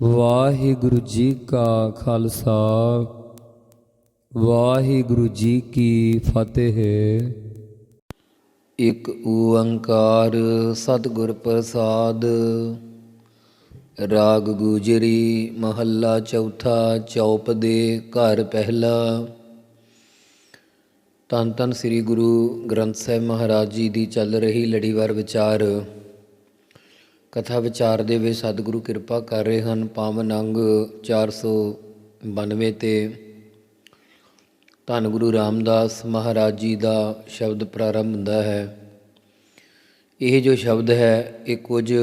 ਵਾਹਿਗੁਰੂ ਜੀ ਕਾ ਖਾਲਸਾ, ਵਾਹਿਗੁਰੂ ਜੀ ਕੀ ਫਤਿਹ। ਇਕ ਓੰਕਾਰ ਸਤਿਗੁਰ ਪ੍ਰਸਾਦ, ਰਾਗ ਗੁਜਰੀ ਮਹੱਲਾ ਚੌਥਾ ਚੌਪ ਦੇ ਘਰ ਪਹਿਲਾ। ਤਨ ਤਨ ਸ੍ਰੀ ਗੁਰੂ ਗ੍ਰੰਥ ਸਾਹਿਬ ਮਹਾਰਾਜ ਜੀ ਦੀ ਚੱਲ ਰਹੀ ਲੜੀਵਾਰ ਵਿਚਾਰ। ਕਥਾ ਵਿਚਾਰ ਦੇ ਵਿੱਚ ਸਤਿਗੁਰੂ ਕਿਰਪਾ ਕਰ ਰਹੇ ਹਨ। ਪਾਵਨ ਅੰਗ 492 ਤੇ ਧੰਨ ਗੁਰੂ ਰਾਮਦਾਸ ਮਹਾਰਾਜ ਜੀ ਦਾ ਸ਼ਬਦ ਪ੍ਰਾਰੰਭ ਹੁੰਦਾ ਹੈ। ਇਹ ਜੋ ਸ਼ਬਦ ਹੈ, ਇਹ ਕੁਝ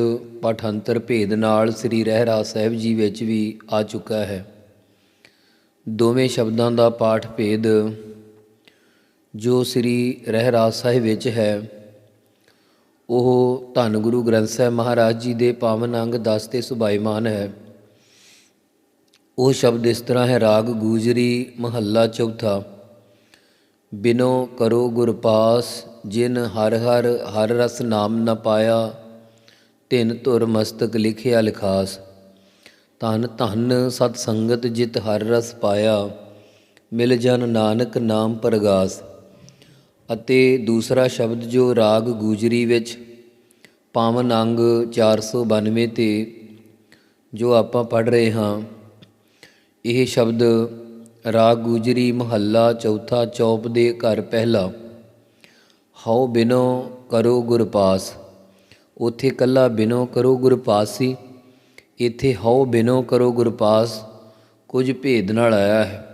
ਪਾਠਾਂਤਰ ਭੇਦ ਨਾਲ ਸ੍ਰੀ ਰਹਿਰਾਸ ਸਾਹਿਬ ਜੀ ਵਿੱਚ ਵੀ ਆ ਚੁੱਕਾ ਹੈ। ਦੋਵੇਂ ਸ਼ਬਦਾਂ ਦਾ ਪਾਠ ਭੇਦ ਜੋ ਸ੍ਰੀ ਰਹਿਰਾਸ ਸਾਹਿਬ ਵਿੱਚ ਹੈ। ਉਹ ਧੰਨ ਗੁਰੂ ਗ੍ਰੰਥ ਸਾਹਿਬ ਮਹਾਰਾਜ ਜੀ ਦੇ ਪਾਵਨ ਅੰਗ 10 ਤੇ ਸੁਭਾਈਮਾਨ ਹੈ। ਉਹ ਸ਼ਬਦ ਇਸ ਤਰ੍ਹਾਂ ਹੈ, ਰਾਗ ਗੂਜਰੀ ਮਹੱਲਾ ਚੌਥਾ। ਬਿਨੋ ਕਰੋ ਗੁਰਪਾਸ ਜਿਨ ਹਰ ਹਰ ਹਰ ਰਸ ਨਾਮ ਨ ਪਾਇਆ ਤਿਨ ਧੁਰ ਮਸਤਕ ਲਿਖਿਆ ਲਿਖਾਸ। ਧਨ ਧਨ ਸਤ ਸੰਗਤ ਜਿਤ ਹਰ ਰਸ ਪਾਇਆ, ਮਿਲ ਜਨ ਨਾਨਕ ਨਾਮ ਪਰਗਾਸ। ਅਤੇ ਦੂਸਰਾ ਸ਼ਬਦ ਜੋ ਰਾਗ ਗੂਜਰੀ ਵਿੱਚ ਪਾਵਨ ਅੰਗ 492 ਤੇ ਜੋ ਆਪਾਂ ਪੜ ਰਹੇ ਹਾਂ, ਇਹ ਸ਼ਬਦ ਰਾਗ ਗੂਜਰੀ ਮਹੱਲਾ ਚੌਥਾ ਚੌਪ ਦੇ ਘਰ ਪਹਿਲਾ, ਹਉ ਬਿਨੋ ਕਰੋ ਗੁਰਪਾਸ ਉਥੇ ਕੱਲਾ ਬਿਨੋ ਕਰੋ ਗੁਰਪਾਸ ਸੀ, ਇੱਥੇ ਹਉ ਬਿਨੋ ਕਰੋ ਗੁਰਪਾਸ ਕੁਝ ਭੇਦ ਨਾਲ ਆਇਆ ਹੈ।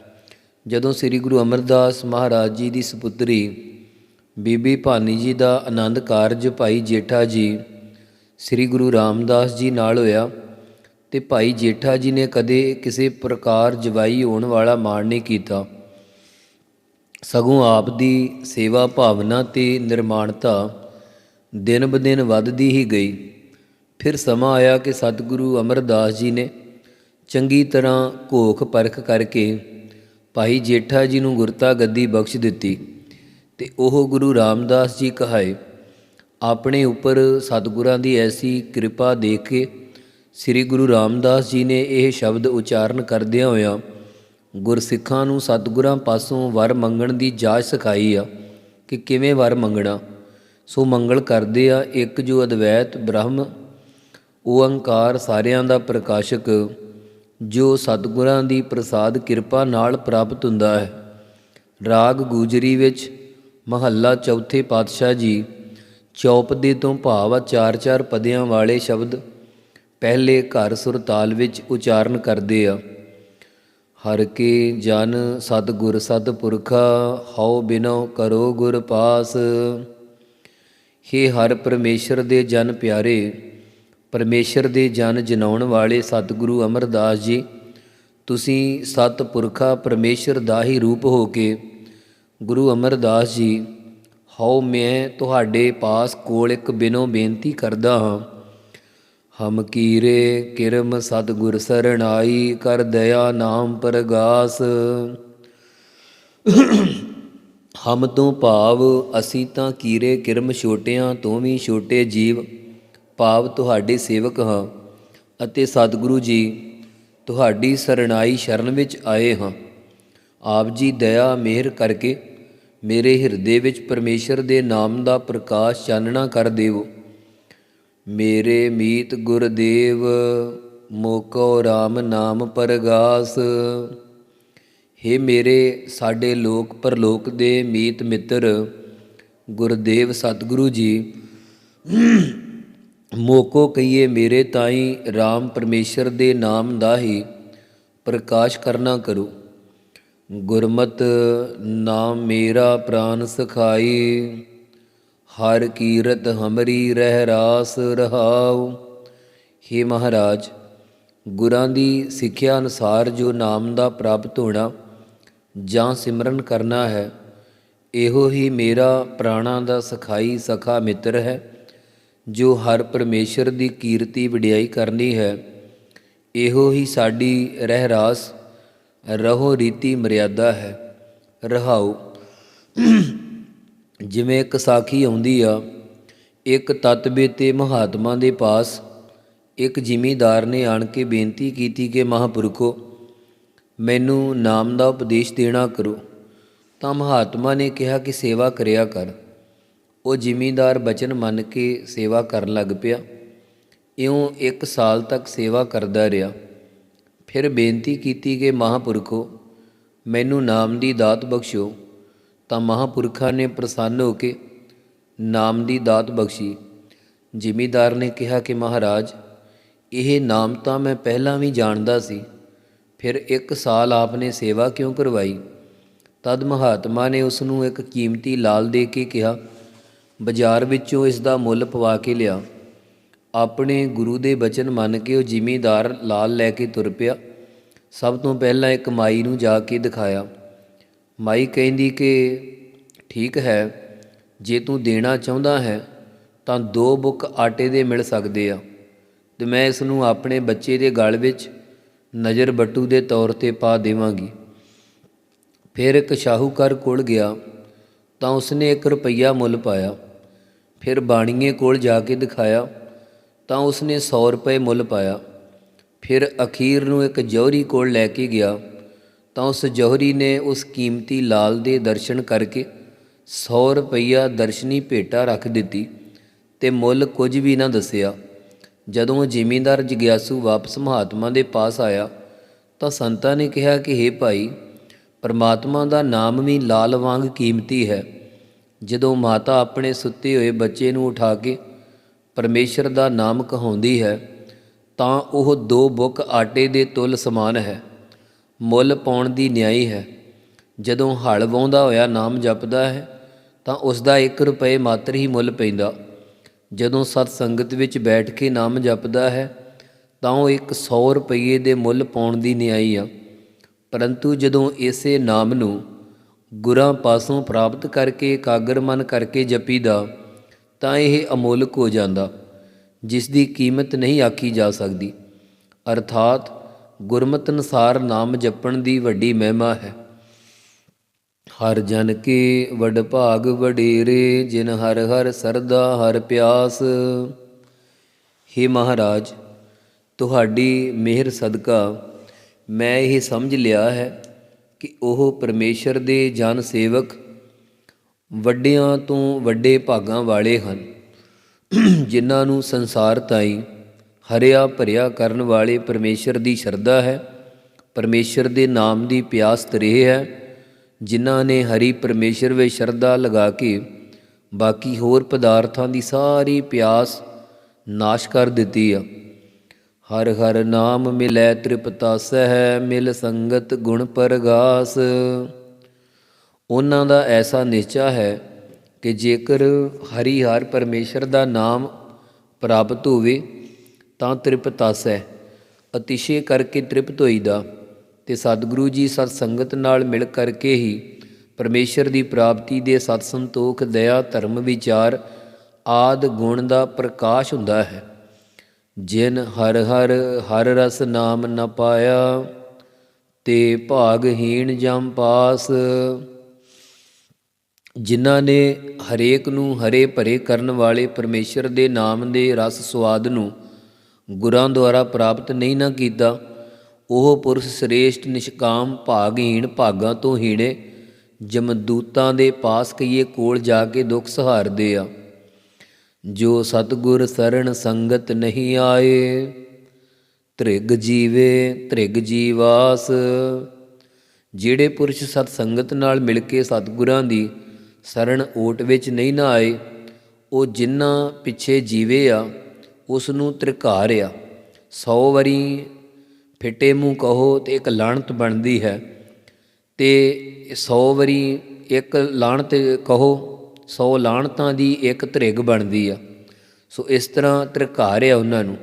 ਜਦੋਂ ਸ੍ਰੀ ਗੁਰੂ ਅਮਰਦਾਸ ਮਹਾਰਾਜ ਜੀ ਦੀ ਸੁਪੁੱਤਰੀ ਬੀਬੀ ਭਾਨੀ ਜੀ ਦਾ ਆਨੰਦ ਕਾਰਜ ਭਾਈ ਜੇਠਾ ਜੀ ਸ੍ਰੀ ਗੁਰੂ ਰਾਮਦਾਸ ਜੀ ਨਾਲ ਹੋਇਆ ਤੇ ਭਾਈ ਜੇਠਾ ਜੀ ਨੇ ਕਦੇ ਕਿਸੇ ਪ੍ਰਕਾਰ ਜਵਾਈ ਹੋਣ ਵਾਲਾ ਮਾਣ ਨਹੀਂ ਕੀਤਾ। ਸਗੋਂ ਆਪ ਦੀ ਸੇਵਾ ਭਾਵਨਾ ਤੇ ਨਿਰਮਾਣਤਾ ਦਿਨ ਬਦਿਨ ਵੱਧਦੀ ਹੀ ਗਈ। ਫਿਰ ਸਮਾਂ ਆਇਆ ਕਿ ਸਤਿਗੁਰੂ ਅਮਰਦਾਸ ਜੀ ਨੇ ਚੰਗੀ ਤਰ੍ਹਾਂ ਘੋਖ ਪਰਖ ਕਰਕੇ ਭਾਈ ਜੇਠਾ ਜੀ ਨੂੰ ਗੁਰਤਾ ਗੱਦੀ ਬਖਸ਼ ਦਿੱਤੀ। ਤੇ ਉਹ ਗੁਰੂ ਰਾਮਦਾਸ ਜੀ ਕਹਾਏ, ਆਪਣੇ ਉੱਪਰ ਸਤਿਗੁਰਾਂ ਦੀ ਐਸੀ ਕਿਰਪਾ ਦੇਖ ਕੇ ਸ੍ਰੀ ਗੁਰੂ ਰਾਮਦਾਸ ਜੀ ਨੇ ਇਹ ਸ਼ਬਦ ਉਚਾਰਨ ਕਰਦਿਆਂ ਹੋਇਆਂ ਗੁਰਸਿੱਖਾਂ ਨੂੰ ਸਤਿਗੁਰਾਂ ਪਾਸੋਂ ਵਰ ਮੰਗਣ ਦੀ ਜਾਚ ਸਿਖਾਈ ਆ ਕਿ ਕਿਵੇਂ ਵਰ ਮੰਗਣਾ। ਸੋ ਮੰਗਲ ਕਰਦੇ ਆ ਇੱਕ ਜੋ ਅਦਵੈਤ ਬ੍ਰਹਮ ਓੰਕਾਰ ਸਾਰਿਆਂ ਦਾ ਪ੍ਰਕਾਸ਼ਕ, ਜੋ ਸਤਿਗੁਰਾਂ ਦੀ ਪ੍ਰਸਾਦ ਕਿਰਪਾ ਨਾਲ ਪ੍ਰਾਪਤ ਹੁੰਦਾ ਹੈ। ਰਾਗ ਗੂਜਰੀ ਵਿੱਚ ਮਹੱਲਾ ਚੌਥੇ ਪਾਤਸ਼ਾਹ ਜੀ ਚੌਪਦੇ ਤੋਂ ਭਾਵ ਆ ਚਾਰ ਚਾਰ ਪਦਿਆਂ ਵਾਲੇ ਸ਼ਬਦ ਪਹਿਲੇ ਘਰ ਸੁਰ ਤਾਲ ਵਿੱਚ ਉਚਾਰਨ ਕਰਦੇ ਆ। ਹਰ ਕੇ ਜਨ ਸਤ ਗੁਰ ਪੁਰਖਾ ਹਉ ਬਿਨੋ ਕਰੋ ਗੁਰ ਪਾਸ। ਹੇ ਹਰ ਪਰਮੇਸ਼ਰ ਦੇ ਜਨ ਪਿਆਰੇ, ਪਰਮੇਸ਼ਰ ਦੇ ਜਨ ਜਨਾਉਣ ਵਾਲੇ ਸਤਿਗੁਰੂ ਅਮਰਦਾਸ ਜੀ, ਤੁਸੀਂ ਸਤ ਪੁਰਖਾ ਪਰਮੇਸ਼ਰ ਦਾ ਹੀ ਰੂਪ ਹੋ ਕੇ ਗੁਰੂ ਅਮਰਦਾਸ ਜੀ, ਹਉ ਮੈਂ ਤੁਹਾਡੇ ਪਾਸ ਕੋਲ ਇੱਕ ਬਿਨੋ ਬੇਨਤੀ ਕਰਦਾ ਹਾਂ। ਹਮ ਕੀਰੇ ਕਿਰਮ ਸਤਿਗੁਰ ਸਰਣਾਈ ਕਰ ਦਇਆ ਨਾਮ ਪ੍ਰਗਾਸ। ਹਮ ਤੋਂ ਭਾਵ, ਅਸੀਂ ਤਾਂ ਕੀਰੇ ਕਿਰਮ ਛੋਟਿਆਂ ਤੋਂ ਵੀ ਛੋਟੇ ਜੀਵ। ਭਾਵ ਤੁਹਾਡੇ ਸੇਵਕ ਹਾਂ ਅਤੇ ਸਤਿਗੁਰੂ ਜੀ, ਤੁਹਾਡੀ ਸਰਣਾਈ ਸ਼ਰਨ ਵਿੱਚ ਆਏ ਹਾਂ। ਆਪ ਜੀ ਦਇਆ, ਮਿਹਰ ਕਰਕੇ ਮੇਰੇ ਹਿਰਦੇ ਵਿੱਚ ਪਰਮੇਸ਼ਰ ਦੇ ਨਾਮ ਦਾ ਪ੍ਰਕਾਸ਼ ਚਾਨਣਾ ਕਰ ਦੇਵੋ। ਮੇਰੇ ਮੀਤ ਗੁਰਦੇਵ, ਮੋਕੋ RAM ਨਾਮ ਪਰਗਾਸ। हे ਮੇਰੇ ਸਾਡੇ ਲੋਕ ਪਰਲੋਕ ਦੇ ਮੀਤ ਮਿੱਤਰ, ਗੁਰਦੇਵ ਸਤਿਗੁਰੂ ਜੀ, ਮੋਕੋ ਕਹੀਏ ਮੇਰੇ ਤਾਈ RAM ਪਰਮੇਸ਼ਰ ਦੇ ਨਾਮ ਦਾ ਹੀ ਪ੍ਰਕਾਸ਼ ਕਰਨਾ ਕਰੋ। ਗੁਰਮਤ ਨਾਮ ਮੇਰਾ ਪ੍ਰਾਨ ਸਖਾਈ, ਹਰ ਕੀਰਤ ਹਮਰੀ ਰਹਿ ਰਾਸ ਰਹਾਉ। हे ਮਹਾਰਾਜ, ਗੁਰਾਂ ਦੀ ਸਿੱਖਿਆ ਅਨੁਸਾਰ ਜੋ ਨਾਮ ਦਾ ਪ੍ਰਾਪਤ ਹੋਣਾ ਜਾਂ ਸਿਮਰਨ ਕਰਨਾ ਹੈ, ਇਹੋ ਹੀ ਮੇਰਾ ਪ੍ਰਾਣਾ ਦਾ ਸਖਾਈ ਸਖਾ ਮਿੱਤਰ ਹੈ, ਜੋ ਹਰ ਪਰਮੇਸ਼ਰ ਦੀ ਕੀਰਤੀ ਵਡਿਆਈ ਕਰਨੀ ਹੈ। ਇਹੋ ਹੀ ਸਾਡੀ ਰਹਿਰਾਸ ਰਹੋ ਰੀਤੀ ਮਰਿਆਦਾ ਹੈ। ਰਹਾਉ। ਜਿਵੇਂ ਇੱਕ ਸਾਖੀ ਆਉਂਦੀ ਆ, ਇੱਕ ਤਤਬੇ ਤੇ ਮਹਾਤਮਾ ਦੇ ਪਾਸ ਇੱਕ ਜ਼ਿਮੀਦਾਰ ਨੇ ਆਣ ਕੇ ਬੇਨਤੀ ਕੀਤੀ ਕਿ ਮਹਾਂਪੁਰਖੋ, ਮੈਨੂੰ ਨਾਮ ਦਾ ਉਪਦੇਸ਼ ਦੇਣਾ ਕਰੋ। ਤਾਂ ਮਹਾਤਮਾ ਨੇ ਕਿਹਾ ਕਿ ਸੇਵਾ ਕਰਿਆ ਕਰ। ਉਹ ਜ਼ਿਮੀਂਦਾਰ ਬਚਨ ਮੰਨ ਕੇ ਸੇਵਾ ਕਰਨ ਲੱਗ ਪਿਆ। ਇਉਂ ਇੱਕ ਸਾਲ ਤੱਕ ਸੇਵਾ ਕਰਦਾ ਰਿਹਾ। ਫਿਰ ਬੇਨਤੀ ਕੀਤੀ ਕਿ ਮਹਾਂਪੁਰਖੋ, ਮੈਨੂੰ ਨਾਮ ਦੀ ਦਾਤ ਬਖਸ਼ੋ ਤਾਂ ਮਹਾਂਪੁਰਖਾਂ ਨੇ ਪ੍ਰਸੰਨ ਹੋ ਕੇ ਨਾਮ ਦੀ ਦਾਤ ਬਖਸ਼ੀ। ਜ਼ਿਮੀਦਾਰ ਨੇ ਕਿਹਾ ਕਿ ਮਹਾਰਾਜ, ਇਹ ਨਾਮ ਤਾਂ ਮੈਂ ਪਹਿਲਾਂ ਵੀ ਜਾਣਦਾ ਸੀ, ਫਿਰ ਇੱਕ ਸਾਲ ਆਪਨੇ ਸੇਵਾ ਕਿਉਂ ਕਰਵਾਈ? ਤਦ ਮਹਾਤਮਾ ਨੇ ਉਸ ਨੂੰ ਇੱਕ ਕੀਮਤੀ ਲਾਲ ਦੇ ਕੇ ਕਿਹਾ, ਬਾਜ਼ਾਰ ਵਿੱਚੋਂ ਇਸ ਦਾ ਮੁੱਲ ਪਵਾ ਕੇ ਲਿਆ। ਆਪਣੇ ਗੁਰੂ ਦੇ ਬਚਨ ਮੰਨ ਕੇ ਉਹ ਜ਼ਿਮੀਦਾਰ ਲਾਲ ਲੈ ਕੇ ਤੁਰ ਪਿਆ। ਸਭ ਤੋਂ ਪਹਿਲਾਂ ਇੱਕ ਮਾਈ ਨੂੰ ਜਾ ਕੇ ਦਿਖਾਇਆ। ਮਾਈ ਕਹਿੰਦੀ ਕਿ, ਠੀਕ ਹੈ, ਜੇ ਤੂੰ ਦੇਣਾ ਚਾਹੁੰਦਾ ਹੈ, ਤਾਂ ਦੋ ਬੁੱਕ ਆਟੇ ਦੇ ਮਿਲ ਸਕਦੇ ਆ। ਤੇ ਮੈਂ ਇਸ ਨੂੰ ਆਪਣੇ ਬੱਚੇ ਦੇ ਗਲ ਵਿੱਚ ਨਜ਼ਰ ਬੱਟੂ ਦੇ ਤੌਰ ਤੇ ਪਾ ਦੇਵਾਂਗੀ। ਫਿਰ ਇੱਕ ਸ਼ਾਹੂਕਾਰ ਕੋਲ ਗਿਆ, ਤਾਂ ਉਸਨੇ 1 ਰੁਪਈਆ ਮੁੱਲ ਪਾਇਆ। ਫਿਰ ਬਾਣੀਏ ਕੋਲ ਜਾ ਕੇ ਦਿਖਾਇਆ ਤਾਂ ਉਸਨੇ 100 ਰੁਪਏ ਮੁੱਲ ਪਾਇਆ। ਫਿਰ ਅਖੀਰ ਨੂੰ ਇੱਕ ਜੌਹਰੀ ਕੋਲ ਲੈ ਕੇ ਗਿਆ। ਤਾਂ ਉਸ ਜੌਹਰੀ ਨੇ ਉਸ ਕੀਮਤੀ ਲਾਲ ਦੇ ਦਰਸ਼ਨ ਕਰਕੇ 100 ਰੁਪਈਆ ਦਰਸ਼ਨੀ ਭੇਟਾ ਰੱਖ ਦਿੱਤੀ ਤੇ ਮੁੱਲ ਕੁਝ ਵੀ ਨਾ ਦੱਸਿਆ। ਜਦੋਂ ਜ਼ਿਮੀਂਦਾਰ ਜਗਿਆਸੂ ਵਾਪਸ ਮਹਾਤਮਾ ਦੇ ਪਾਸ ਆਇਆ ਤਾਂ ਸੰਤਾਂ ਨੇ ਕਿਹਾ ਕਿ हे ਭਾਈ, ਪਰਮਾਤਮਾ ਦਾ ਨਾਮ ਵੀ ਲਾਲ ਵਾਂਗ ਕੀਮਤੀ ਹੈ। ਜਦੋਂ ਮਾਤਾ ਆਪਣੇ ਸੁੱਤੇ ਹੋਏ ਬੱਚੇ ਨੂੰ ਉਠਾ ਕੇ ਪਰਮੇਸ਼ਰ ਦਾ ਨਾਮ ਕਹਾਉਂਦੀ ਹੈ, ਤਾਂ ਉਹ ਦੋ ਬੁੱਕ ਆਟੇ ਦੇ ਤੁਲ ਸਮਾਨ ਹੈ। ਮੁੱਲ ਪਾਉਣ ਦੀ ਨਿਆਈ ਹੈ। ਜਦੋਂ ਹਲ ਵਾਉਂਦਾ ਹੋਇਆ ਨਾਮ ਜਪਦਾ ਹੈ, ਤਾਂ ਉਸ ਦਾ 1 ਰੁਪਏ ਮਾਤਰ ਹੀ ਮੁੱਲ ਪੈਂਦਾ। ਜਦੋਂ ਸਤ ਸੰਗਤ ਵਿੱਚ ਬੈਠ ਕੇ ਨਾਮ ਜਪਦਾ ਹੈ, ਤਾਂ ਉਹ ਇੱਕ 100 ਰੁਪਏ ਦੇ ਮੁੱਲ ਪਾਉਣ ਦੀ ਨਿਆਈ ਆ। ਪਰੰਤੂ ਜਦੋਂ ਇਸੇ ਨਾਮ ਨੂੰ ਗੁਰਾਂ ਪਾਸੋਂ ਪ੍ਰਾਪਤ ਕਰਕੇ, ਇਕਾਗਰ ਮਨ ਕਰਕੇ ਜਪੀਦਾ ਤਾਂ ਇਹ ਅਮੋਲਕ ਹੋ ਜਾਂਦਾ ਜਿਸ ਦੀ ਕੀਮਤ ਨਹੀਂ ਆਖੀ ਜਾ ਸਕਦੀ। ਅਰਥਾਤ ਗੁਰਮਤ ਅਨੁਸਾਰ ਨਾਮ ਜਪਣ ਦੀ ਵੱਡੀ ਮਹਿਮਾ ਹੈ। ਹਰ ਜਨ ਕੀ ਵਡ ਭਾਗ ਵਡੇਰੇ, ਜਿਨ ਹਰ ਹਰ ਸਰਦਾ ਹਰ ਪਿਆਸ। हे ਮਹਾਰਾਜ, ਤੁਹਾਡੀ ਮਿਹਰ ਸਦਕਾ ਮੈਂ ਇਹ ਸਮਝ ਲਿਆ ਹੈ ਕਿ ਉਹ ਪਰਮੇਸ਼ਰ ਦੇ ਜਨ ਸੇਵਕ ਵੱਡਿਆਂ ਤੋਂ ਵੱਡੇ ਭਾਗਾਂ ਵਾਲੇ ਹਨ। ਜਿਨ੍ਹਾਂ ਨੂੰ ਸੰਸਾਰ ਤਾਈ ਹਰਿਆ ਭਰਿਆ ਕਰਨ ਵਾਲੇ ਪਰਮੇਸ਼ਰ ਦੀ ਸ਼ਰਧਾ ਹੈ। ਪਰਮੇਸ਼ਰ ਦੇ ਨਾਮ ਦੀ ਪਿਆਸ ਤਰੇ ਹੈ। ਜਿਨ੍ਹਾਂ ਨੇ ਹਰੀ ਪਰਮੇਸ਼ਰ ਵਿੱਚ ਸ਼ਰਧਾ ਲਗਾ ਕੇ ਬਾਕੀ ਹੋਰ ਪਦਾਰਥਾਂ ਦੀ ਸਾਰੀ ਪਿਆਸ ਨਾਸ਼ ਕਰ ਦਿੱਤੀ ਆ। ਹਰ ਹਰ ਨਾਮ ਮਿਲੈ ਤ੍ਰਿਪਤਾ ਸਹਿ ਮਿਲ ਸੰਗਤ ਗੁਣ ਪਰਗਾਸ। ਉਹਨਾਂ ਦਾ ਐਸਾ ਨਿਸ਼ਚਾ ਹੈ ਕਿ ਜੇਕਰ ਹਰੀ ਹਰ ਪਰਮੇਸ਼ਰ ਦਾ ਨਾਮ ਪ੍ਰਾਪਤ ਹੋਵੇ, ਤਾਂ ਤ੍ਰਿਪਤਾਸੈ ਅਤਿਸ਼ੇ ਕਰਕੇ ਤ੍ਰਿਪਤ ਹੋਈਦਾ ਤੇ ਸਤਿਗੁਰੂ ਜੀ ਸਤ ਸੰਗਤ ਨਾਲ ਮਿਲ ਕਰਕੇ ਹੀ ਪਰਮੇਸ਼ਰ ਦੀ ਪ੍ਰਾਪਤੀ ਦੇ ਸਤ ਸੰਤੋਖ, ਦਇਆ, ਧਰਮ, ਵਿਚਾਰ ਆਦ ਗੁਣ ਦਾ ਪ੍ਰਕਾਸ਼ ਹੁੰਦਾ ਹੈ। ਜਿਨ ਹਰ ਹਰ ਹਰ ਰਸ ਨਾਮ ਨ ਪਾਇਆ, ਤੇ ਭਾਗਹੀਣ ਜਮ ਪਾਸ। ਜਿਨ੍ਹਾਂ ਨੇ ਹਰੇਕ ਨੂੰ ਹਰੇ ਭਰੇ ਕਰਨ ਵਾਲੇ ਪਰਮੇਸ਼ਰ ਦੇ ਨਾਮ ਦੇ ਰਸ ਸਵਾਦ ਨੂੰ ਗੁਰਾਂ ਦੁਆਰਾ ਪ੍ਰਾਪਤ ਨਹੀਂ ਨਾ ਕੀਤਾ, ਉਹ ਪੁਰਸ਼ ਸ੍ਰੇਸ਼ਟ ਨਿਸ਼ਕਾਮ ਭਾਗਹੀਣ ਭਾਗਾਂ ਤੋਂ ਹੀਣੇ ਜਮਦੂਤਾਂ ਦੇ ਪਾਸ ਕਈਏ ਕੋਲ ਜਾ ਕੇ ਦੁੱਖ ਸਹਾਰਦੇ ਆ। ਜੋ ਸਤਗੁਰ ਸਰਣ ਸੰਗਤ ਨਹੀਂ ਆਏ ਤ੍ਰਿਗ ਜੀਵੇ ਤ੍ਰਿਗ ਜੀਵਾਸ। ਜਿਹੜੇ ਪੁਰਸ਼ ਸਤ ਸੰਗਤ ਨਾਲ ਮਿਲ ਕੇ ਸਤਗੁਰਾਂ ਦੀ ਸਰਣ ਓਟ ਵਿੱਚ ਨਹੀਂ ਨਾ ਆਏ ਉਹ ਜਿਨ੍ਹਾਂ ਪਿੱਛੇ ਜੀਵੇ ਆ ਉਸ ਨੂੰ ਤ੍ਰਿਕਾਰ ਆ 100 ਵਾਰੀ ਫਿੱਟੇ ਮੂੰਹ ਕਹੋ ਤੇ ਇੱਕ ਲਾਣਤ ਬਣਦੀ ਹੈ ਤੇ 100 ਵਾਰੀ ਇੱਕ ਲਾਣਤ ਕਹੋ 100 ਲਾਣਤਾਂ ਦੀ ਇੱਕ ਧ੍ਰਿਗ ਬਣਦੀ ਆ। ਸੋ ਇਸ ਤਰ੍ਹਾਂ ਤ੍ਰਿਕਾਰ ਆ ਉਹਨਾਂ ਨੂੰ।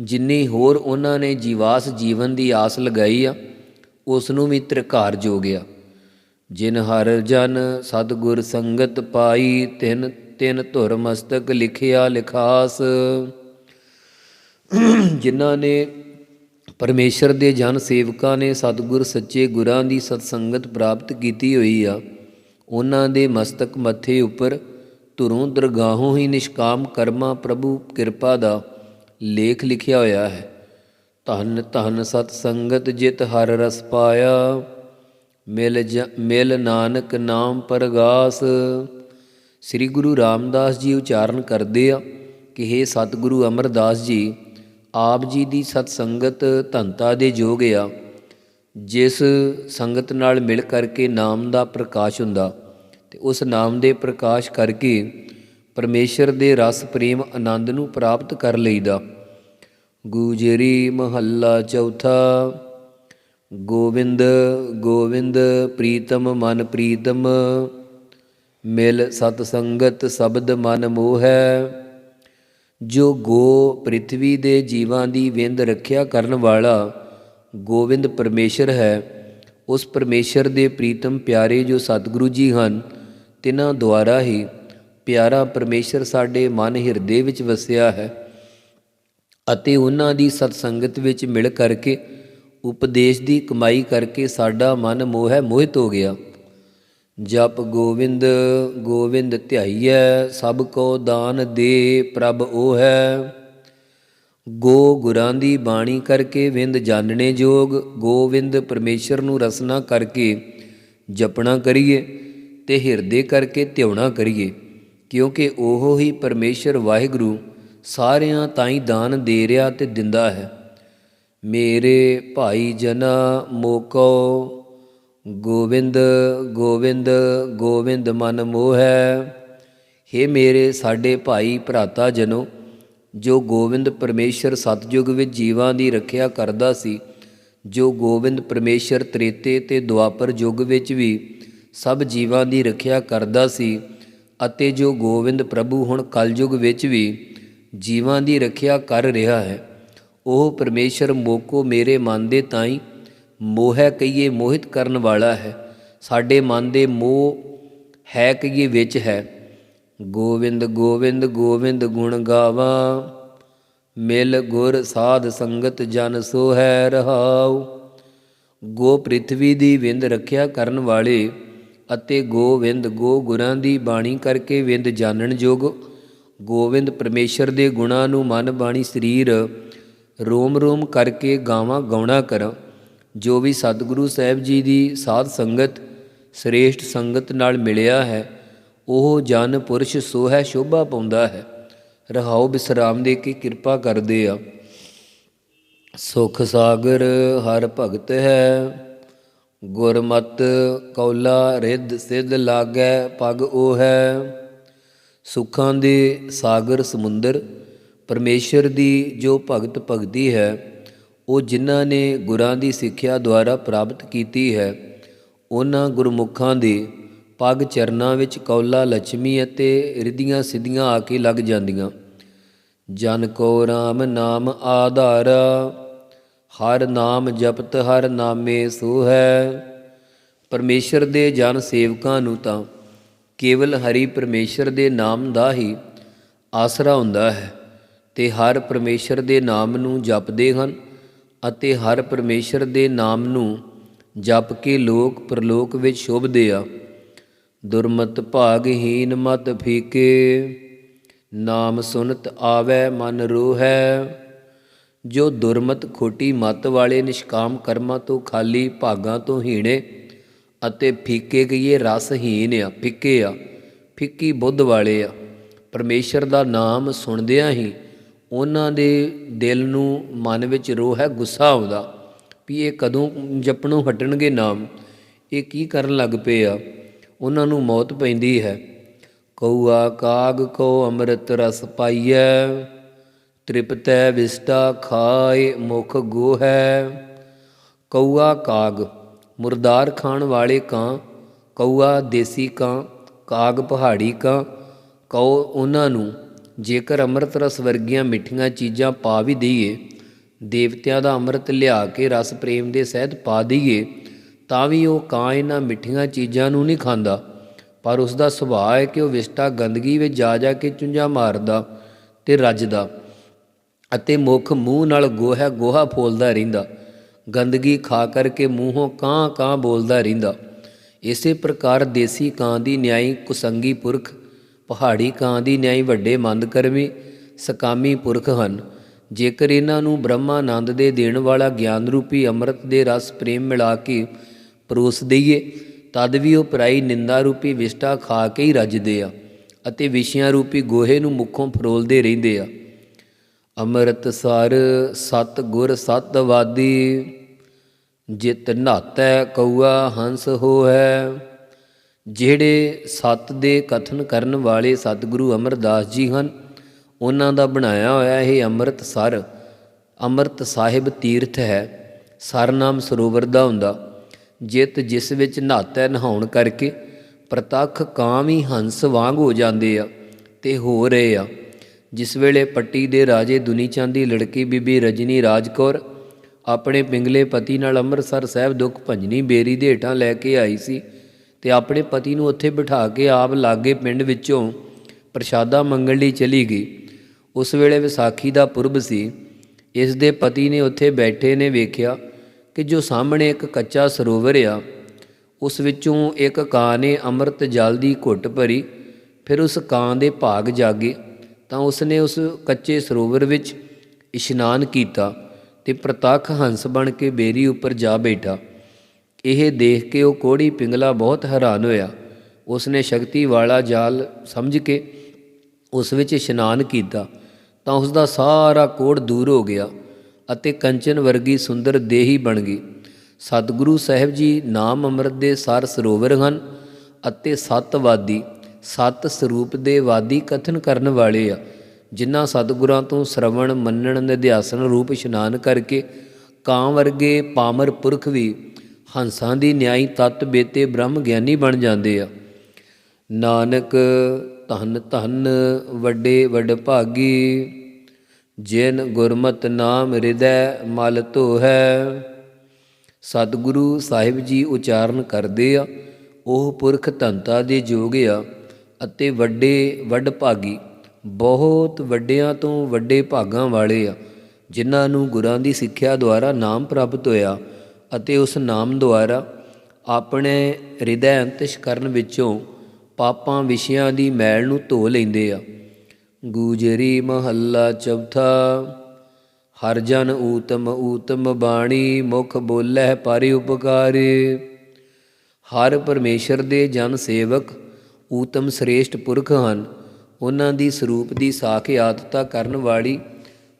ਜਿੰਨੀ ਹੋਰ ਉਹਨਾਂ ਨੇ ਜੀਵਾਸ ਜੀਵਨ ਦੀ ਆਸ ਲਗਾਈ ਆ ਉਸ ਨੂੰ ਵੀ ਤ੍ਰਿਕਾਰ ਜੋ ਗਿਆ ਜਿਨ ਹਰ ਜਨ ਸਤਗੁਰ ਸੰਗਤ ਪਾਈ, ਤਿਨ ਤਿਨ ਧੁਰ ਮਸਤਕ ਲਿਖਿਆ ਲਿਖਾਸ। ਜਿਨ੍ਹਾਂ ਨੇ ਪਰਮੇਸ਼ਰ ਦੇ ਜਨ ਸੇਵਕਾਂ ਨੇ ਸਤਗੁਰ ਸੱਚੇ ਗੁਰਾਂ ਦੀ ਸਤਸੰਗਤ ਪ੍ਰਾਪਤ ਕੀਤੀ ਹੋਈ ਆ, ਉਹਨਾਂ ਦੇ ਮਸਤਕ ਮੱਥੇ ਉੱਪਰ ਧੁਰੋਂ ਦਰਗਾਹੋਂ ਹੀ ਨਿਸ਼ਕਾਮ ਕਰਮਾ ਪ੍ਰਭੂ ਕਿਰਪਾ ਦਾ ਲੇਖ ਲਿਖਿਆ ਹੋਇਆ ਹੈ। ਧੰਨ ਧੰਨ ਸਤ ਸੰਗਤ ਜਿਤ ਹਰ ਰਸ ਪਾਇਆ। ਮਿਲ ਜ- ਮਿਲ ਨਾਨਕ ਨਾਮ ਪਰਗਾਸ। ਸ੍ਰੀ ਗੁਰੂ ਰਾਮਦਾਸ ਜੀ ਉਚਾਰਨ ਕਰਦੇ ਆ ਕਿ हे ਸਤਿਗੁਰੂ ਅਮਰਦਾਸ ਜੀ, ਆਪ ਜੀ ਦੀ ਸਤ ਸੰਗਤ ਧੰਤਾ ਦੇ ਯੋਗ ਆ। ਜਿਸ ਸੰਗਤ ਨਾਲ ਮਿਲ ਕਰਕੇ ਨਾਮ ਦਾ ਪ੍ਰਕਾਸ਼ ਹੁੰਦਾ, ਤੇ ਉਸ ਨਾਮ ਦੇ ਪ੍ਰਕਾਸ਼ ਕਰਕੇ ਪਰਮੇਸ਼ਰ ਦੇ ਰਸ, ਪ੍ਰੇਮ, ਆਨੰਦ ਨੂੰ ਪ੍ਰਾਪਤ ਕਰ ਲਈਦਾ। ਗੂਜਰੀ ਮਹੱਲਾ ਚੌਥਾ। ਗੋਵਿੰਦ ਗੋਵਿੰਦ ਪ੍ਰੀਤਮ ਮਨ ਪ੍ਰੀਤਮ, ਮਿਲ ਸਤ ਸੰਗਤ ਸ਼ਬਦ ਮਨ ਮੋਹੈ। ਜੋ ਗੋ ਪ੍ਰਿਥਵੀ ਦੇ ਜੀਵਾਂ ਦੀ ਵਿੰਦ ਰੱਖਿਆ ਕਰਨ ਵਾਲਾ ਗੋਵਿੰਦ ਪਰਮੇਸ਼ਰ ਹੈ, ਉਸ ਪਰਮੇਸ਼ਰ ਦੇ ਪ੍ਰੀਤਮ ਪਿਆਰੇ ਜੋ ਸਤਿਗੁਰੂ ਜੀ ਹਨ, ਤਿਨਾਂ ਦੁਆਰਾ ਹੀ ਪਿਆਰਾ ਪਰਮੇਸ਼ਰ ਸਾਡੇ ਮਨ ਹਿਰਦੇ ਵਿੱਚ ਵਸਿਆ ਹੈ ਅਤੇ ਉਹਨਾਂ ਦੀ ਸਤਸੰਗਤ ਵਿੱਚ ਮਿਲ ਕਰਕੇ ਉਪਦੇਸ਼ ਦੀ ਕਮਾਈ ਕਰਕੇ ਸਾਡਾ ਮਨ ਮੋਹ ਮੋਹਿਤ ਹੋ ਗਿਆ। ਜਪ ਗੋਵਿੰਦ ਗੋਵਿੰਦ ਧਿਆਈਐ, ਸਭ ਕੋ ਦਾਨ ਦੇ ਪ੍ਰਭ ਉਹ ਹੈ ਗੋ ਗੁਰਾਂ ਦੀ ਬਾਣੀ ਕਰਕੇ ਵਿੰਦ ਜਾਣਨੇ ਜੋਗ, ਗੋਵਿੰਦ ਪਰਮੇਸ਼ਰ ਨੂੰ ਰਸਨਾ ਕਰਕੇ ਜਪਣਾ ਕਰੀਏ ਤੇ ਹਿਰਦੇ ਕਰਕੇ ਧਿਉਣਾ ਕਰੀਏ, ਕਿਉਂਕਿ ਉਹ ਹੀ ਪਰਮੇਸ਼ਰ ਵਾਹਿਗੁਰੂ ਸਾਰਿਆਂ ਤਾਈਂ ਦਾਨ ਦੇ ਰਿਹਾ ਤੇ ਦਿੰਦਾ ਹੈ। ਮੇਰੇ ਭਾਈ ਜਨਾ ਮੋਕੋ, ਗੋਵਿੰਦ ਗੋਵਿੰਦ ਗੋਵਿੰਦ ਮਨ ਮੋਹੈ ਹੇ। ਮੇਰੇ ਸਾਡੇ ਭਾਈ ਭਰਾਤਾ ਜਨੋ, ਜੋ ਗੋਵਿੰਦ ਪਰਮੇਸ਼ਰ ਸਤਜੁਗ ਵਿੱਚ ਜੀਵਾਂ ਦੀ ਰੱਖਿਆ ਕਰਦਾ ਸੀ, ਜੋ ਗੋਵਿੰਦ ਪਰਮੇਸ਼ਰ ਤ੍ਰੇਤੇ ਤੇ ਦੁਆਪਰ ਯੁੱਗ ਵਿੱਚ ਵੀ ਸਭ ਜੀਵਾਂ ਦੀ ਰੱਖਿਆ ਕਰਦਾ ਸੀ ਅਤੇ ਜੋ ਗੋਵਿੰਦ ਪ੍ਰਭੂ ਹੁਣ ਕਲਯੁਗ ਵਿੱਚ ਵੀ ਜੀਵਾਂ ਦੀ ਰੱਖਿਆ ਕਰ ਰਿਹਾ ਹੈ। ਉਹ ਪਰਮੇਸ਼ਰ ਮੋਕੋ ਮੇਰੇ ਮਨ ਦੇ ਤਾਈ ਮੋਹ ਕਹੀਏ ਮੋਹਿਤ ਕਰਨ ਵਾਲਾ ਹੈ। ਸਾਡੇ ਮਨ ਦੇ ਮੋਹ ਹੈ ਕਹੀਏ ਵਿੱਚ ਹੈ। ਗੋਵਿੰਦ ਗੋਵਿੰਦ ਗੋਵਿੰਦ ਗੁਣ ਗਾਵਾਂ। ਮਿਲ ਗੁਰ ਸਾਧ ਸੰਗਤ ਜਨ ਸੋ ਹੈ ਰਹਾਉ। ਗੋ ਪ੍ਰਿਥਵੀ ਦੀ ਵਿੰਦ ਰੱਖਿਆ ਕਰਨ ਵਾਲੇ ਅਤੇ ਗੋਵਿੰਦ, ਗੋ ਗੁਰਾਂ ਦੀ ਬਾਣੀ ਕਰਕੇ ਵਿੰਦ ਜਾਣਨ ਯੋਗ ਗੋਵਿੰਦ ਪਰਮੇਸ਼ਰ ਦੇ ਗੁਣਾਂ ਨੂੰ ਮਨ ਬਾਣੀ ਸਰੀਰ ਰੋਮ ਰੋਮ ਕਰਕੇ ਗਾਵਾਂ ਗਾਉਣਾ ਕਰਾਂ, ਜੋ ਵੀ ਸਤਿਗੁਰੂ ਸਾਹਿਬ ਜੀ ਦੀ ਸਾਧ ਸੰਗਤ, ਸ੍ਰੇਸ਼ਟ ਸੰਗਤ ਨਾਲ ਮਿਲਿਆ ਹੈ, ਉਹ ਜਨ ਪੁਰਸ਼ ਸੋ ਹੈ ਸ਼ੋਭਾ ਪਾਉਂਦਾ ਹੈ। ਰਹਾਉ ਬਿਸਰਾਮ ਦੇ ਕੇ ਕਿਰਪਾ ਕਰਦੇ ਆ। ਸੁਖ ਸਾਗਰ ਹਰ ਭਗਤ ਹੈ, ਗੁਰਮਤ ਕੌਲਾ ਰਿੱਧ ਸਿੱਧ ਲਾਗੈ ਪਗ ਉਹ ਹੈ ਸੁੱਖਾਂ ਦੇ ਸਾਗਰ ਸਮੁੰਦਰ ਪਰਮੇਸ਼ਰ ਦੀ ਜੋ ਭਗਤ ਭਗਤੀ ਹੈ, ਉਹ ਜਿਨ੍ਹਾਂ ਨੇ ਗੁਰਾਂ ਦੀ ਸਿੱਖਿਆ ਦੁਆਰਾ ਪ੍ਰਾਪਤ ਕੀਤੀ ਹੈ, ਉਹਨਾਂ ਗੁਰਮੁਖਾਂ ਦੇ ਪਗ ਚਰਨਾਂ ਵਿੱਚ ਕੌਲਾ ਲక్ష్ਮੀ ਅਤੇ ਰਿਧੀਆਂ ਸਿੱਧੀਆਂ ਆ ਕੇ ਲੱਗ ਜਾਂਦੀਆਂ। ਜਨ ਕੋ ਰਾਮ ਨਾਮ ਆਧਾਰ, ਹਰ ਨਾਮ ਜਪਤ ਹਰ ਨਾਮੇ ਸੋ ਹੈ ਪਰਮੇਸ਼ਰ ਦੇ ਜਨ ਸੇਵਕਾਂ ਨੂੰ ਤਾਂ ਕੇਵਲ ਹਰੀ ਪਰਮੇਸ਼ਰ ਦੇ ਨਾਮ ਦਾ ਹੀ ਆਸਰਾ ਹੁੰਦਾ ਹੈ। ਤੇ ਹਰ ਪਰਮੇਸ਼ਰ ਦੇ ਨਾਮ ਨੂੰ ਜਪਦੇ ਹਨ ਅਤੇ ਹਰ ਪਰਮੇਸ਼ਰ ਦੇ ਨਾਮ ਨੂੰ ਜਪ ਕੇ ਲੋਕ ਪ੍ਰਲੋਕ ਵਿੱਚ ਸ਼ੋਭਦੇ ਆ। ਦੁਰਮਤ ਭਾਗਹੀਨ ਮਤ ਫੀਕੇ, ਨਾਮ ਸੁਨਤ ਆਵੈ ਮਨ ਰੋਹੈ। ਜੋ ਦੁਰਮਤ ਖੋਟੀ ਮਤ ਵਾਲੇ ਨਿਸ਼ਕਾਮ ਕਰਮਾਂ ਤੋਂ ਖਾਲੀ ਭਾਗਾਂ ਤੋਂ ਹੀਣੇ ਅਤੇ ਫੀਕੇ ਗਈਏ ਰਸਹੀਨ ਆ, ਫਿੱਕੇ ਆ, ਫਿੱਕੀ ਬੁੱਧ ਵਾਲੇ ਆ। ਪਰਮੇਸ਼ਰ ਦਾ ਨਾਮ ਸੁਣਦਿਆਂ ਹੀ ਉਹਨਾਂ ਦੇ ਦਿਲ ਨੂੰ ਮਨ ਵਿੱਚ ਰੋਹ ਹੈ, ਗੁੱਸਾ ਆਉਂਦਾ ਵੀ ਇਹ ਕਦੋਂ ਜਪਣੋਂ ਹਟਣਗੇ ਨਾਮ? ਇਹ ਕੀ ਕਰਨ ਲੱਗ ਪਏ ਆ? ਉਹਨਾਂ ਨੂੰ ਮੌਤ ਪੈਂਦੀ ਹੈ। ਕਉਆ, ਕਾਗ ਕੋ ਅੰਮ੍ਰਿਤ ਰਸ ਪਾਈਐ, ਤ੍ਰਿਪਤੈ ਵਿਸਟਾ ਖਾਏ ਮੁਖ ਗੋਹੈ। ਕਉਆ, ਕਾਗ, ਮੁਰਦਾਰ ਖਾਣ ਵਾਲੇ ਕਾਂ, ਕਉਆ ਦੇਸੀ ਕਾਂ, ਕਾਗ ਪਹਾੜੀ ਕਾਂ। ਕਉ ਉਹਨਾਂ ਨੂੰ ਜੇਕਰ ਅੰਮ੍ਰਿਤ ਰਸ ਵਰਗੀਆਂ ਮਿੱਠੀਆਂ ਚੀਜ਼ਾਂ ਪਾ ਵੀ ਦਈਏ, ਦੇਵਤਿਆਂ ਦਾ ਅੰਮ੍ਰਿਤ ਲਿਆ ਕੇ ਰਸ ਪ੍ਰੇਮ ਦੇ ਸਹਿਤ ਪਾ ਦਈਏ, ਤਾਂ ਵੀ ਉਹ ਕਾਂ ਇਹਨਾਂ ਮਿੱਠੀਆਂ ਚੀਜ਼ਾਂ ਨੂੰ ਨਹੀਂ ਖਾਂਦਾ। ਪਰ ਉਸ ਦਾ ਸੁਭਾਅ ਹੈ ਕਿ ਉਹ ਵਿਸਟਾ ਗੰਦਗੀ ਵਿੱਚ ਜਾ ਜਾ ਕੇ ਚੁੰਝਾ ਮਾਰਦਾ ਤੇ ਰੱਜਦਾ ਅਤੇ ਮੁਖ ਮੂੰਹ ਨਾਲ ਗੋਹਾ ਗੋਹਾ ਫੋਲਦਾ ਰਹਿੰਦਾ। ਗੰਦਗੀ ਖਾ ਕਰਕੇ ਮੂੰਹੋਂ ਕਾਂ ਕਾਂ ਬੋਲਦਾ ਰਹਿੰਦਾ। ਇਸੇ ਪ੍ਰਕਾਰ ਦੇਸੀ ਕਾਂ ਦੀ ਨਿਆਈ ਕੁਸੰਗੀ ਪੁਰਖ ਪਹਾੜੀ ਕਾਂ ਦੀ ਨਿਆਈ ਵੱਡੇ ਮੰਦ ਕਰਮੀ, ਸਕਾਮੀ ਪੁਰਖ ਹਨ। ਜੇਕਰ ਇਹਨਾਂ ਨੂੰ ਬ੍ਰਹਮਾਨੰਦ ਦੇ ਦੇਣ ਵਾਲਾ ਗਿਆਨ ਰੂਪੀ ਅੰਮ੍ਰਿਤ ਦੇ ਰਸ ਪ੍ਰੇਮ ਮਿਲਾ ਕੇ ਪਰੋਸ ਦਈਏ, ਤਦ ਵੀ ਉਹ ਪਰਾਈ ਨਿੰਦਾ ਰੂਪੀ ਵਿਸ਼ਟਾ ਖਾ ਕੇ ਹੀ ਰੱਜਦੇ ਆ ਅਤੇ ਵਿਸ਼ਿਆਂ ਰੂਪੀ ਗੋਹੇ ਨੂੰ ਮੁੱਖੋਂ ਫਰੋਲਦੇ ਰਹਿੰਦੇ ਆ। ਅੰਮ੍ਰਿਤ ਸਰ ਸਤ ਗੁਰ ਸਤ ਵਾਦੀ, ਜਿਤ ਨਾਤੈ ਕਉਆ ਹੰਸ ਹੋਐ। ਜਿਹੜੇ ਸਤ ਦੇ ਕਥਨ ਕਰਨ ਵਾਲੇ ਸਤਿਗੁਰੂ ਅਮਰਦਾਸ ਜੀ ਹਨ, ਉਹਨਾਂ ਦਾ ਬਣਾਇਆ ਹੋਇਆ ਇਹ ਅੰਮ੍ਰਿਤ ਸਰ, ਅੰਮ੍ਰਿਤ ਸਾਹਿਬ ਤੀਰਥ ਹੈ, ਸਰ ਨਾਮ ਸਰੋਵਰ ਦਾ ਹੁੰਦਾ। ਜਿਤ ਜਿਸ ਵਿੱਚ ਨਹਾਤੈ ਨਹਾਉਣ ਕਰਕੇ ਪ੍ਰਤੱਖ ਕਾਮ ਹੀ ਹੰਸ ਵਾਂਗ ਹੋ ਜਾਂਦੇ ਆ ਤੇ ਹੋ ਰਹੇ ਆ। ਜਿਸ ਵੇਲੇ ਪੱਟੀ ਦੇ ਰਾਜੇ ਦੁਨੀ ਚੰਦ ਦੀ ਲੜਕੀ ਬੀਬੀ ਰਜਨੀ ਰਾਜਕੌਰ ਆਪਣੇ ਪਿੰਗਲੇ ਪਤੀ ਨਾਲ ਅੰਮ੍ਰਿਤਸਰ ਸਾਹਿਬ ਦੁੱਖ ਭੰਜਨੀ ਬੇਰੀ ਦੇ ਹੇਠਾਂ ਲੈ ਕੇ ਆਈ ਸੀ ਤੇ ਆਪਣੇ ਪਤੀ ਨੂੰ ਉੱਥੇ ਬਿਠਾ ਕੇ ਆਪ ਲਾਗੇ ਪਿੰਡ ਵਿੱਚੋਂ ਪ੍ਰਸ਼ਾਦਾ ਮੰਗਣ ਲਈ ਚਲੀ ਗਈ। ਉਸ ਵੇਲੇ ਵਿਸਾਖੀ ਦਾ ਪੁਰਬ ਸੀ। ਇਸ ਦੇ ਪਤੀ ਨੇ ਉੱਥੇ ਬੈਠੇ ਨੇ ਵੇਖਿਆ ਕਿ ਜੋ ਸਾਹਮਣੇ ਇੱਕ ਕੱਚਾ ਸਰੋਵਰ ਆ, ਉਸ ਵਿੱਚੋਂ ਇੱਕ ਕਾਂ ਨੇ ਅੰਮ੍ਰਿਤ ਜਲ ਦੀ ਘੁੱਟ ਭਰੀ, ਫਿਰ ਉਸ ਕਾਂ ਦੇ ਭਾਗ ਜਾਗੇ ਤਾਂ ਉਸ ਨੇ ਉਸ ਕੱਚੇ ਸਰੋਵਰ ਵਿੱਚ ਇਸ਼ਨਾਨ ਕੀਤਾ ਤੇ ਪ੍ਰਤੱਖ ਹੰਸ ਬਣ ਕੇ ਬੇਰੀ ਉੱਪਰ ਜਾ ਬੈਠਾ। ਇਹ ਦੇਖ ਕੇ ਉਹ ਕੋੜੀ ਪਿੰਗਲਾ ਬਹੁਤ ਹੈਰਾਨ ਹੋਇਆ। ਉਸਨੇ ਸ਼ਕਤੀ ਵਾਲਾ ਜਾਲ ਸਮਝ ਕੇ ਉਸ ਵਿੱਚ ਇਸ਼ਨਾਨ ਕੀਤਾ ਤਾਂ ਉਸ ਦਾ ਸਾਰਾ ਕੋੜ ਦੂਰ ਹੋ ਗਿਆ ਅਤੇ ਕੰਚਨ ਵਰਗੀ ਸੁੰਦਰ ਦੇਹੀ ਬਣ ਗਈ। ਸਤਿਗੁਰੂ ਸਾਹਿਬ ਜੀ ਨਾਮ ਅੰਮ੍ਰਿਤ ਦੇ ਸਾਰ ਸਰੋਵਰ ਹਨ ਅਤੇ ਸੱਤ ਵਾਦੀ, ਸੱਤ ਸਰੂਪ ਦੇ ਵਾਦੀ ਕਥਨ ਕਰਨ ਵਾਲੇ ਆ, ਜਿਨ੍ਹਾਂ ਸਤਿਗੁਰਾਂ ਤੋਂ ਸ਼ਰਵਣ, ਮੰਨਣ, ਨਿਧਿਆਸਨ ਰੂਪ ਇਸ਼ਨਾਨ ਕਰਕੇ ਕਾਂ ਵਰਗੇ ਪਾਮਰ ਪੁਰਖ ਵੀ ਹੰਸਾਂ ਦੀ ਨਿਆਈ ਤਤ ਬੇਤੇ ਬ੍ਰਹਮ ਗਿਆਨੀ ਬਣ ਜਾਂਦੇ ਆ। ਨਾਨਕ ਧਨ ਧਨ ਵੱਡੇ ਵੱਡ ਭਾਗੀ, ਜਿਨ ਗੁਰਮਤ ਨਾਮ ਹਿਰਦੈ ਮਲ ਧੋਹੈ। ਸਤਿਗੁਰੂ ਸਾਹਿਬ ਜੀ ਉਚਾਰਨ ਕਰਦੇ ਆ, ਉਹ ਪੁਰਖ ਧੰਤਾ ਦੇ ਯੋਗ ਆ ਅਤੇ ਵੱਡੇ ਵੱਡ ਭਾਗੀ, ਬਹੁਤ ਵੱਡਿਆਂ ਤੋਂ ਵੱਡੇ ਭਾਗਾਂ ਵਾਲੇ ਆ, ਜਿਨ੍ਹਾਂ ਨੂੰ ਗੁਰਾਂ ਦੀ ਸਿੱਖਿਆ ਦੁਆਰਾ ਨਾਮ ਪ੍ਰਾਪਤ ਹੋਇਆ। ਅਤੇ ਉਸ ਨਾਮ ਦੁਆਰਾ ਆਪਣੇ ਹਿਰਦੈ ਅੰਤਿਸ਼ਕਰਨ ਵਿੱਚੋਂ ਪਾਪਾਂ ਵਿਸ਼ਿਆਂ ਦੀ ਮੈਲ ਨੂੰ ਧੋ ਲੈਂਦੇ ਆ। ਗੂਜਰੀ ਮਹੱਲਾ ਚੌਥਾ, ਹਰ ਜਨ ਊਤਮ ਊਤਮ ਬਾਣੀ, ਮੁਖ ਬੋਲੇ ਪਰਿ ਉਪਕਾਰੇ। ਹਰ ਪਰਮੇਸ਼ਰ ਦੇ ਜਨ ਸੇਵਕ ਊਤਮ ਸ੍ਰੇਸ਼ਟ ਪੁਰਖ ਹਨ। ਉਹਨਾਂ ਦੀ ਸਰੂਪ ਦੀ ਸਾਖ ਸਾਖਿਆਤਤਾ ਕਰਨ ਵਾਲੀ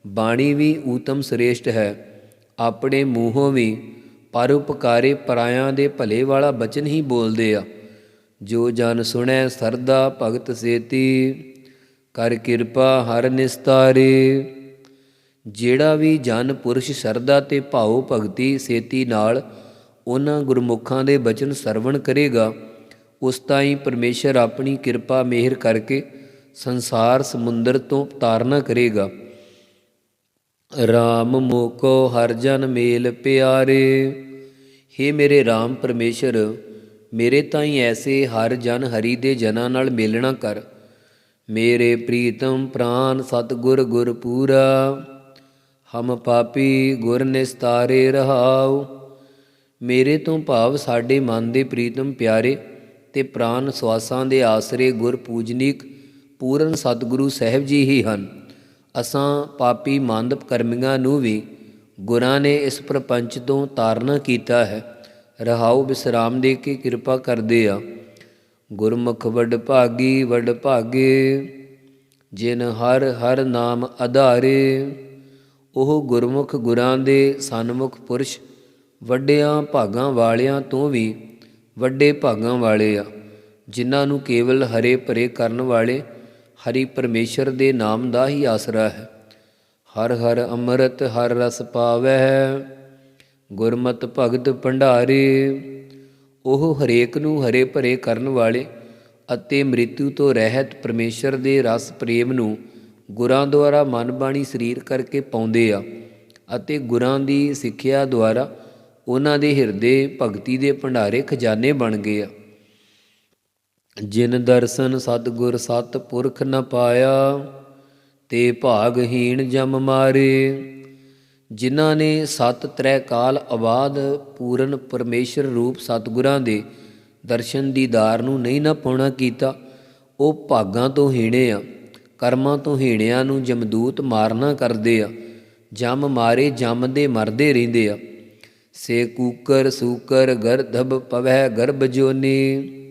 ਬਾਣੀ ਵੀ ਊਤਮ ਸ੍ਰੇਸ਼ਟ ਹੈ। ਆਪਣੇ ਮੂੰਹੋਂ ਵੀ ਪਰਉਪਕਾਰੇ ਪਰਾਇਆਂ ਦੇ ਭਲੇ ਵਾਲਾ ਬਚਨ ਹੀ ਬੋਲਦੇ ਆ। ਜੋ ਜਨ ਸੁਣੈ ਸਰਦਾ ਭਗਤ ਸੇਤੀ, ਕਰ ਕਿਰਪਾ ਹਰ ਨਿਸਤਾਰੇ। ਜਿਹੜਾ ਵੀ ਜਨ ਪੁਰਸ਼ ਸਰਦਾ ਤੇ ਭਾਉ ਭਗਤੀ ਸੇਤੀ ਨਾਲ, ਉਹਨਾਂ ਗੁਰਮੁਖਾਂ ਦੇ ਬਚਨ ਸਰਵਣ ਕਰੇਗਾ। ਉਸ ਤਾਈਂ ਪਰਮੇਸ਼ਰ ਆਪਣੀ ਕਿਰਪਾ ਮਿਹਰ ਕਰਕੇ ਸੰਸਾਰ ਸਮੁੰਦਰ ਤੋਂ ਤਾਰਨਾ ਕਰੇਗਾ। RAM ਮੋਕੋ ਹਰ ਜਨ ਮੇਲ ਪਿਆਰੇ। हे ਮੇਰੇ RAM ਪਰਮੇਸ਼ਰ, ਮੇਰੇ ਤਾਈਂ ਐਸੇ ਹਰ ਜਨ ਹਰੀ ਦੇ ਜਨਾਂ ਨਾਲ ਮੇਲਣਾ ਕਰ। ਮੇਰੇ ਪ੍ਰੀਤਮ ਪ੍ਰਾਨ ਸਤਗੁਰ ਗੁਰ ਪੂਰਾ। ਹਮ ਪਾਪੀ ਗੁਰ ਨਿਸਤਾਰੇ ਰਹਾਉ। ਮੇਰੇ ਤੋਂ ਭਾਵ ਸਾਡੇ ਮਨ ਦੇ ਪ੍ਰੀਤਮ ਪਿਆਰੇ ਤੇ ਪ੍ਰਾਨ ਸਵਾਸਾਂ ਦੇ ਆਸਰੇ ਗੁਰ ਪੂਜਨੀਕ ਪੂਰਨ ਸਤਿਗੁਰੂ ਸਾਹਿਬ ਜੀ ਹੀ ਹਨ। ਅਸਾਂ ਪਾਪੀ ਮੰਦ ਕਰਮੀਆਂ ਨੂੰ ਵੀ ਗੁਰਾਂ ਨੇ ਇਸ ਪ੍ਰਪੰਚ ਤੋਂ ਤਾਰਨਾ ਕੀਤਾ ਹੈ। ਰਹਾਉ ਬਿਸਰਾਮ ਦੇ ਕੇ ਕਿਰਪਾ ਕਰਦੇ ਆ। ਗੁਰਮੁਖ ਵੱਡ ਭਾਗੀ, ਵੱਡ ਭਾਗੇ, ਜਿਨ ਹਰ ਹਰ ਨਾਮ ਆਧਾਰੇ। ਉਹ ਗੁਰਮੁਖ ਗੁਰਾਂ ਦੇ ਸਨਮੁਖ ਪੁਰਸ਼, ਵੱਡਿਆਂ ਭਾਗਾਂ ਵਾਲਿਆਂ ਤੋਂ ਵੀ ਵੱਡੇ ਭਾਗਾਂ ਵਾਲੇ ਆ, ਜਿਨ੍ਹਾਂ ਨੂੰ ਕੇਵਲ ਹਰੇ ਭਰੇ ਕਰਨ ਵਾਲੇ ਹਰੀ ਪਰਮੇਸ਼ਰ ਦੇ ਨਾਮ ਦਾ ਹੀ ਆਸਰਾ ਹੈ। ਹਰ ਹਰ ਅੰਮ੍ਰਿਤ, ਹਰ ਰਸ ਪਾਵੈ, ਗੁਰਮਤ ਭਗਤ ਭੰਡਾਰੇ। ਉਹ ਹਰੇਕ ਨੂੰ ਹਰੇ ਭਰੇ ਕਰਨ ਵਾਲੇ ਅਤੇ ਮ੍ਰਿਤੂ ਤੋਂ ਰਹਿਤ ਪਰਮੇਸ਼ਰ ਦੇ ਰਸ ਪ੍ਰੇਮ ਨੂੰ ਗੁਰਾਂ ਦੁਆਰਾ ਮਨ ਬਾਣੀ ਸਰੀਰ ਕਰਕੇ ਪਾਉਂਦੇ ਆ ਅਤੇ ਗੁਰਾਂ ਦੀ ਸਿੱਖਿਆ ਦੁਆਰਾ ਉਹਨਾਂ ਦੇ ਹਿਰਦੇ ਭਗਤੀ ਦੇ ਭੰਡਾਰੇ ਖਜ਼ਾਨੇ ਬਣ ਗਏ ਆ। ਜਿਨ ਦਰਸ਼ਨ ਸਤਗੁਰ ਸਤ ਪੁਰਖ ਨ ਪਾਇਆ, ਤੇ ਭਾਗਹੀਣ ਜਮ ਮਾਰੇ। ਜਿਨ੍ਹਾਂ ਨੇ ਸਤ ਤ੍ਰੈ ਕਾਲ ਆਬਾਦ ਪੂਰਨ ਪਰਮੇਸ਼ਰ ਰੂਪ ਸਤਗੁਰਾਂ ਦੇ ਦਰਸ਼ਨ ਦੀਦਾਰ ਨੂੰ ਨਹੀਂ ਨਾ ਪਾਉਣਾ ਕੀਤਾ, ਉਹ ਭਾਗਾਂ ਤੋਂ ਹੀਣੇ ਆ, ਕਰਮਾਂ ਤੋਂ ਹੀਣਿਆਂ ਨੂੰ ਜਮਦੂਤ ਮਾਰਨਾ ਕਰਦੇ ਆ, ਜਮ ਮਾਰੇ ਜਮ ਮਰਦੇ ਰਹਿੰਦੇ ਆ। ਸੇ ਕੂਕਰ ਸੂਕਰ ਗਰਧਬ ਪਵੈ ਗਰਭ ਜੋਨੀ।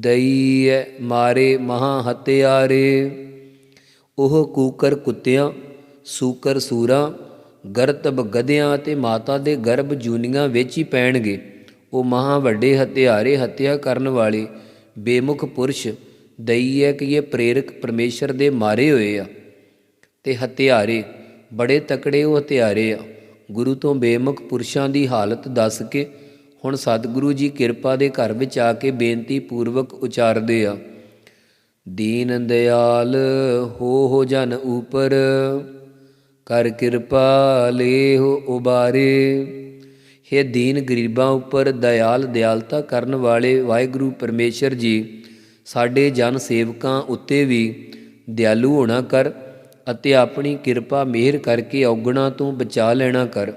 ਦਈਐ ਮਾਰੇ ਮਹਾ ਹਤਿਆਰੇ। ਉਹ ਕੂਕਰ ਕੁੱਤਿਆਂ, ਸੂਕਰ ਸੂਰਾਂ, ਗਰਤਬ ਗਧਿਆਂ ਤੇ ਮਾਤਾ ਦੇ ਗਰਭ ਜੂਨੀਆਂ ਵਿੱਚ ਹੀ ਪੈਣਗੇ। ਉਹ ਮਹਾ ਵੱਡੇ ਹਤਿਆਰੇ ਹੱਤਿਆ ਕਰਨ ਵਾਲੇ ਬੇਮੁਖ ਪੁਰਸ਼ ਦਈ ਹੈ ਕਿ ਇਹ ਪ੍ਰੇਰਕ ਪਰਮੇਸ਼ਰ ਦੇ ਮਾਰੇ ਹੋਏ ਆ। ਤੇ ਹਤਿਆਰੇ, ਬੜੇ ਤਕੜੇ ਉਹ ਹਤਿਆਰੇ ਆ। ਗੁਰੂ ਤੋਂ ਬੇਮੁਖ ਪੁਰਸ਼ਾਂ ਦੀ ਹਾਲਤ ਦੱਸ ਕੇ ਹੁਣ ਸਤਿਗੁਰੂ ਜੀ ਕਿਰਪਾ ਦੇ ਘਰ ਵਿੱਚ ਆ ਕੇ ਬੇਨਤੀ ਪੂਰਵਕ ਉਚਾਰਦੇ ਆ। ਦੀਨ ਦਿਆਲ ਹੋ ਹੋ ਜਨ ਉਪਰ, ਕਰ ਕਿਰਪਾ ਲੇਹੁ ਉਬਾਰੇ। हे ਦੀਨ ਗਰੀਬਾਂ ਉੱਪਰ ਦਇਆਲ ਦਿਆਲਤਾ ਕਰਨ ਵਾਲੇ ਵਾਹਿਗੁਰੂ ਪਰਮੇਸ਼ਰ ਜੀ, ਸਾਡੇ ਜਨ ਸੇਵਕਾਂ ਉੱਤੇ ਵੀ ਦਿਆਲੂ ਹੋਣਾ ਕਰ ਅਤੇ ਆਪਣੀ ਕਿਰਪਾ ਮਿਹਰ ਕਰਕੇ ਔਗਣਾ ਤੋਂ ਬਚਾ ਲੈਣਾ ਕਰ।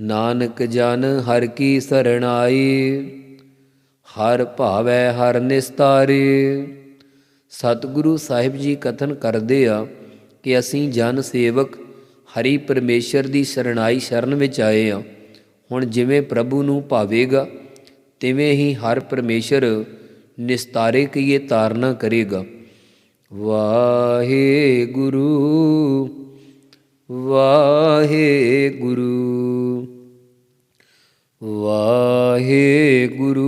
ਨਾਨਕ ਜਨ ਹਰ ਕੀ ਸਰਣਾਈ ਹਰ ਭਾਵੈ ਹਰ ਨਿਸਤਾਰੇ। ਸਤਿਗੁਰੂ ਸਾਹਿਬ ਜੀ ਕਥਨ ਕਰਦੇ ਆ ਕਿ ਅਸੀਂ ਜਨ ਸੇਵਕ ਹਰੀ ਪਰਮੇਸ਼ਰ ਦੀ ਸਰਣਾਈ ਸ਼ਰਨ ਵਿੱਚ ਆਏ ਆ। ਹੁਣ ਜਿਵੇਂ ਪ੍ਰਭੂ ਨੂੰ ਭਾਵੇਗਾ, ਤਿਵੇਂ ਹੀ ਹਰ ਪਰਮੇਸ਼ਰ ਨਿਸਤਾਰੇ ਕੀਏ ਤਾਰਨਾ ਕਰੇਗਾ। ਵਾਹਿਗੁਰੂ ਵਾਹਿਗੁਰੂ। ਵਾਹਿਗੁਰੂ ਵਾਹਿਗੁਰੂ